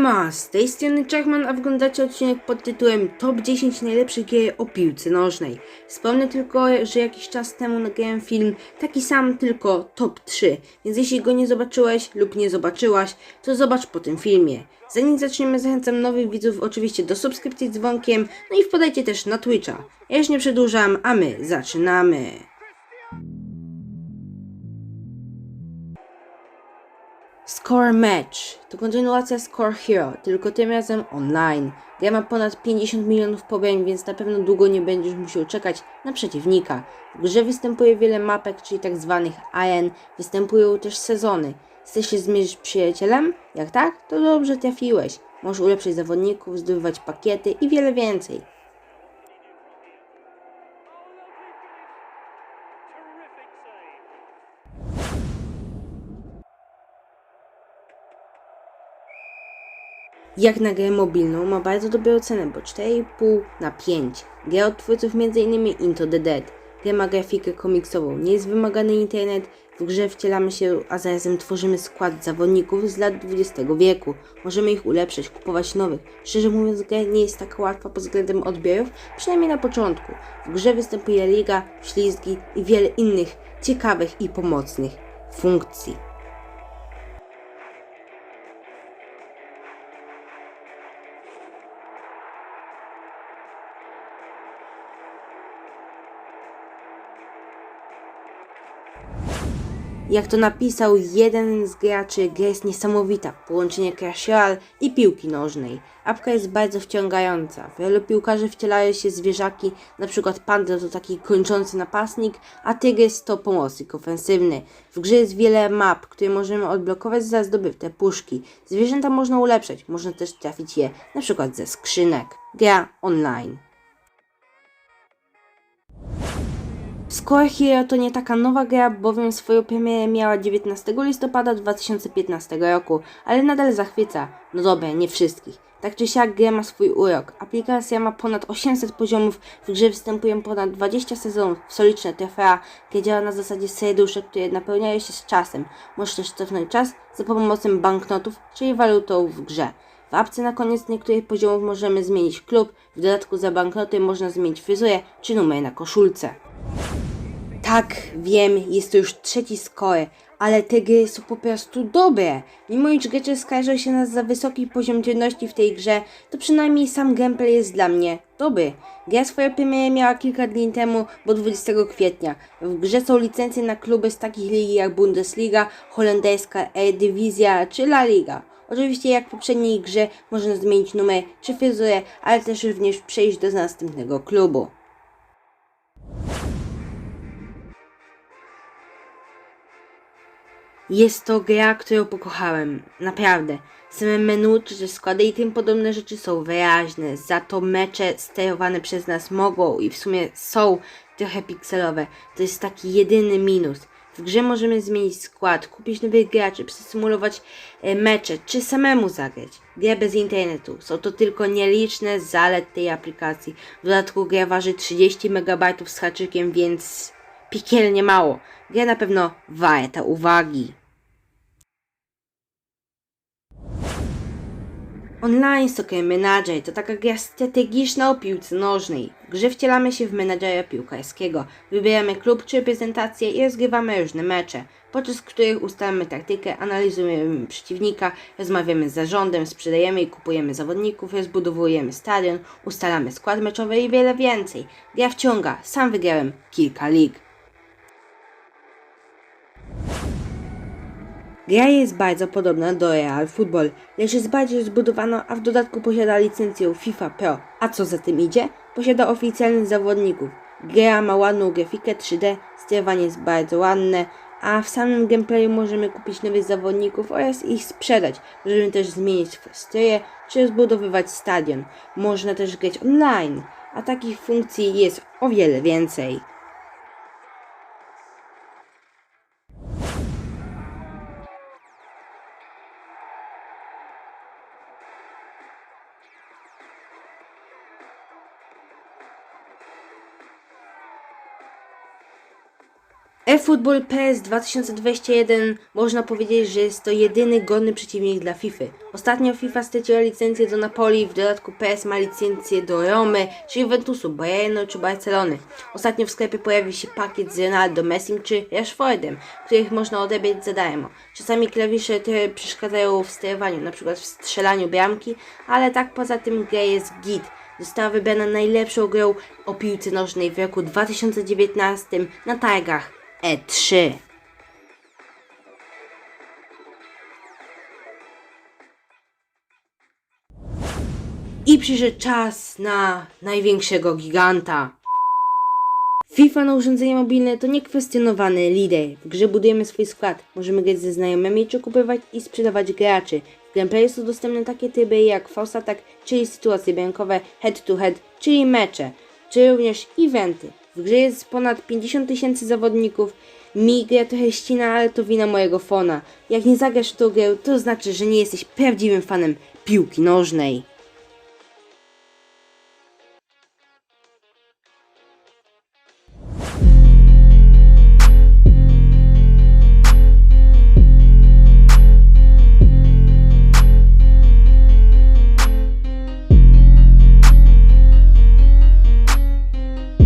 Siema, z tej strony Czechman, a oglądacie odcinek pod tytułem Top 10 najlepszych gier o piłce nożnej. Wspomnę tylko, że jakiś czas temu nagrałem film taki sam, tylko top 3, więc jeśli go nie zobaczyłeś lub nie zobaczyłaś, to zobacz po tym filmie. Zanim zaczniemy, zachęcam nowych widzów oczywiście do subskrypcji dzwonkiem, no i wpadajcie też na Twitcha. Ja już nie przedłużam, a my zaczynamy. Score Match to kontynuacja Score Hero, tylko tym razem online. Gra ma ponad 50 milionów pobrań, więc na pewno długo nie będziesz musiał czekać na przeciwnika. W grze występuje wiele mapek, czyli tak zwanych AN, występują też sezony. Chcesz się zmierzyć z przyjacielem? Jak tak, to dobrze trafiłeś. Możesz ulepszyć zawodników, zdobywać pakiety i wiele więcej. Jak na grę mobilną ma bardzo dobrą ocenę, bo 4,5 na 5. Gra od twórców m.in. Into the Dead. Gra ma grafikę komiksową, nie jest wymagany internet, w grze wcielamy się, a zarazem tworzymy skład zawodników z lat XX wieku. Możemy ich ulepszać, kupować nowych. Szczerze mówiąc, gra nie jest taka łatwa pod względem odbiorów, przynajmniej na początku. W grze występuje liga, ślizgi i wiele innych ciekawych i pomocnych funkcji. Jak to napisał jeden z graczy, gra jest niesamowita. Połączenie Royale i piłki nożnej. Apka jest bardzo wciągająca. Wielu piłkarzy wcielają się zwierzaki, przykład panda to taki kończący napastnik, a tygrys to pomocnik ofensywny. W grze jest wiele map, które możemy odblokować za zdobywte puszki. Zwierzęta można ulepszać, można też trafić je przykład ze skrzynek. Gra online. Hero to nie taka nowa gra, bowiem swoją premierę miała 19 listopada 2015 roku, ale nadal zachwyca. No dobra, nie wszystkich. Tak czy siak gra ma swój urok. Aplikacja ma ponad 800 poziomów, w grze występują ponad 20 sezonów, soliczne trofea, gra działa na zasadzie serduszek, które napełniają się z czasem. Możesz też cofnąć czas za pomocą banknotów, czyli walutą w grze. W apce na koniec niektórych poziomów możemy zmienić klub, w dodatku za banknoty można zmienić fryzurę czy numer na koszulce. Tak, wiem, jest to już trzeci score, ale te gry są po prostu dobre. Mimo iż gracze skarżą się nas za wysoki poziom trudności w tej grze, to przynajmniej sam gameplay jest dla mnie dobry. Gra swoją premierę miała kilka dni temu, bo 20 kwietnia. W grze są licencje na kluby z takich ligi jak Bundesliga, holenderska Eredivisie czy La Liga. Oczywiście jak w poprzedniej grze można zmienić numer czy fryzurę, ale też również przejść do następnego klubu. Jest to gra, którą pokochałem. Naprawdę. Same menu czy składy i tym podobne rzeczy są wyraźne. Za to mecze sterowane przez nas mogą i w sumie są trochę pikselowe. To jest taki jedyny minus. W grze możemy zmienić skład, kupić nowych graczy, przesymulować e, mecze, czy samemu zagrać. Gra bez internetu. Są to tylko nieliczne zalet tej aplikacji. W dodatku gra waży 30 MB z haczykiem, więc piekielnie mało. Gra na pewno warta uwagi. Online Soccer Manager to taka gra strategiczna o piłce nożnej. W grze wcielamy się w menadżera piłkarskiego, wybieramy klub czy reprezentację i rozgrywamy różne mecze, podczas których ustalamy taktykę, analizujemy przeciwnika, rozmawiamy z zarządem, sprzedajemy i kupujemy zawodników, rozbudowujemy stadion, ustalamy skład meczowy i wiele więcej. Gra wciąga, sam wygrałem kilka lig. Gra jest bardzo podobna do Real Football, lecz jest bardziej zbudowana, a w dodatku posiada licencję FIFA Pro. A co za tym idzie? Posiada oficjalnych zawodników. Gra ma ładną grafikę 3D, sterowanie jest bardzo ładne, a w samym gameplayu możemy kupić nowych zawodników oraz ich sprzedać. Możemy też zmienić stroje czy zbudowywać stadion. Można też grać online, a takich funkcji jest o wiele więcej. eFootball PS 2021 można powiedzieć, że jest to jedyny godny przeciwnik dla FIFA. Ostatnio FIFA straciła licencję do Napoli, w dodatku PS ma licencję do Romy, czy Juventusu, Bayernu czy Barcelony. Ostatnio w sklepie pojawił się pakiet z Ronaldo, Messim czy Rashfordem, których można odebrać za darmo. Czasami klawisze trochę przeszkadzają w sterowaniu, przykład w strzelaniu bramki, ale tak poza tym gra jest git. Została wybrana najlepszą grą o piłce nożnej w roku 2019 na targach E3. I przyszedł czas na największego giganta. FIFA na urządzenie mobilne to niekwestionowany lider. W grze budujemy swój skład. Możemy grać ze znajomymi czy kupować i sprzedawać graczy. W gameplayu są dostępne takie tryby jak Force Attack, czyli sytuacje bramkowe, head to head, czyli mecze, czy również eventy. W grze jest ponad 50 tysięcy zawodników. Mi gra trochę ścina, ale to wina mojego fona. Jak nie zagrasz w tą grę, to znaczy, że nie jesteś prawdziwym fanem piłki nożnej.